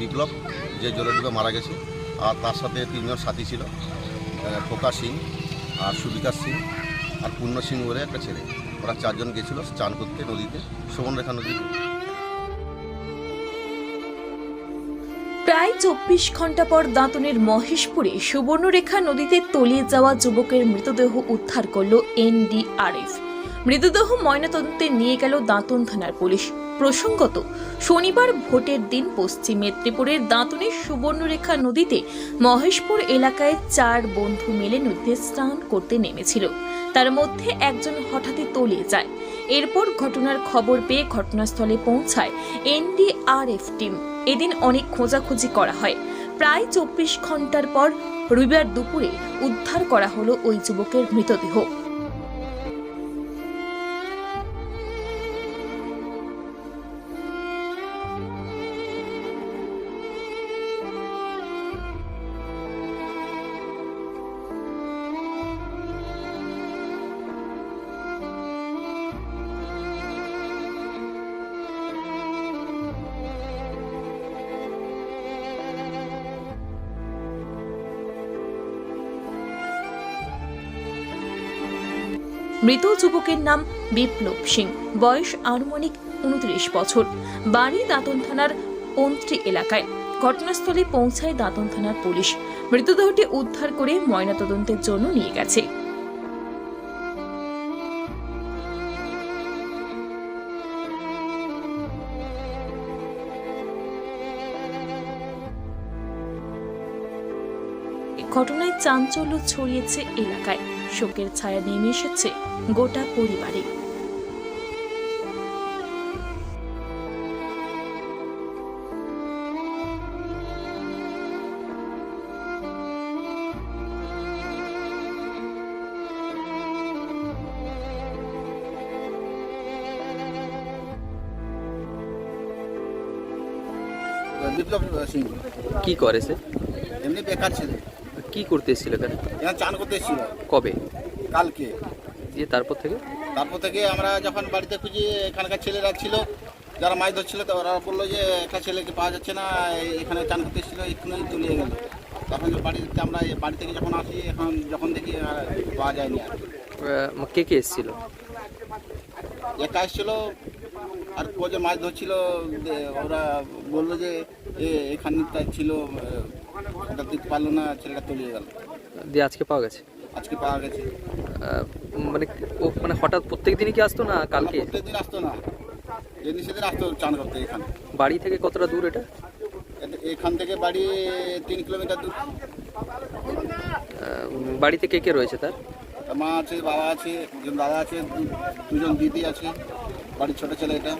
বিপ্লব, যে জলে ডুবে মারা গেছে। আর তার সাথে তিনজন সাথী ছিল খোকা সিং আর সুবিকাশ সিং আর পূর্ণ সিং বলে একটা ছেলে। ওরা চারজন গেছিল চান করতে নদীতে, সুবর্ণরেখা নদীতে। প্রায় চব্বিশ ঘণ্টা পর দাঁতনের মহেশপুরে সুবর্ণরেখা নদীতে তলিয়ে যাওয়া যুবকের মৃতদেহ উদ্ধার করল এনডিআরএফ। মৃতদেহ ময়নাতদন্তে নিয়ে গেল দাঁতন থানার পুলিশ। প্রসঙ্গত, শনিবার ভোটের দিন পশ্চিম মেদিনীপুরের দাঁতনের সুবর্ণরেখা নদীতে মহেশপুর এলাকায় চার বন্ধু মিলে নদীতে স্নান করতে নেমেছিল। তার মধ্যে একজন হঠাৎই তলিয়ে যায়। এরপর ঘটনার খবর পেয়ে ঘটনাস্থলে পৌঁছায় এনডিআরএফ টিম। এদিন অনেক খোঁজাখুঁজি করা হয়। প্রায় চব্বিশ ঘণ্টার পর রবিবার দুপুরে উদ্ধার করা হলো ওই যুবকের মৃতদেহ। মৃত যুবকের নাম বিপ্লব সিং। বয়স আনুমানিক উনত্রিশ বছর। বাড়ি দাঁতন থানার অন্ত্রী এলাকায়। ঘটনাস্থলে পৌঁছায় দাঁতন থানার পুলিশ। মৃতদেহটি উদ্ধার করে ময়নাতদন্তের জন্য নিয়ে গেছে। ঘটনায় চাঞ্চল্য ছড়িয়েছে এলাকায়। শোকের ছায়া নেমে এসেছে গোটা পরিবারে। বিপ্লব সিং কি করে সে? এমনি বেকার ছিল। কি করতে এসেছিল এখানে? এখানে চান করতে এসেছিল। কবে? কালকে। দিয়ে তারপর থেকে? তারপর থেকে আমরা যখন বাড়িতে খুঁজি এখানকার ছেলেরা ছিল যারা মাছ ধরছিল তো ওরা বলল যে একটা ছেলেকে পাওয়া যাচ্ছে না এখানে চান করতে এসেছিল এক্ষুনি তুলিয়ে গেল। তখন বাড়িতে আমরা বাড়ি থেকে যখন আসি এখন যখন দেখি পাওয়া যায়নি আর কে। কে এসেছিল? একা এসেছিল আর কজন মাছ ধরছিল ওরা বলল যে এ এখানটা ছিল ওটা দিতে পারল না ছেলেটা তলিয়ে গেল। দিয়ে আজকে পাওয়া গেছে? আজকে পাওয়া গেছে। মানে ও মানে হঠাৎ প্রত্যেক দিনই কি আসতো না কালকে? প্রত্যেকদিন আসতো না। যেদিন সেদিন আসতো চান করতে এখানে। বাড়ি থেকে কতটা দূর এটা? এখান থেকে বাড়ি তিন কিলোমিটার দূর। বাড়িতে কে কে রয়েছে তার? মা আছে বাবা আছে একজন দাদা আছে দুজন দিদি আছে বাড়ির ছোট ছেলে এটা।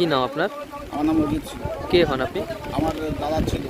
কি নাম আপনার? আমার নাম অজিত কে হন আপনি? আমার দাদার ছেলে।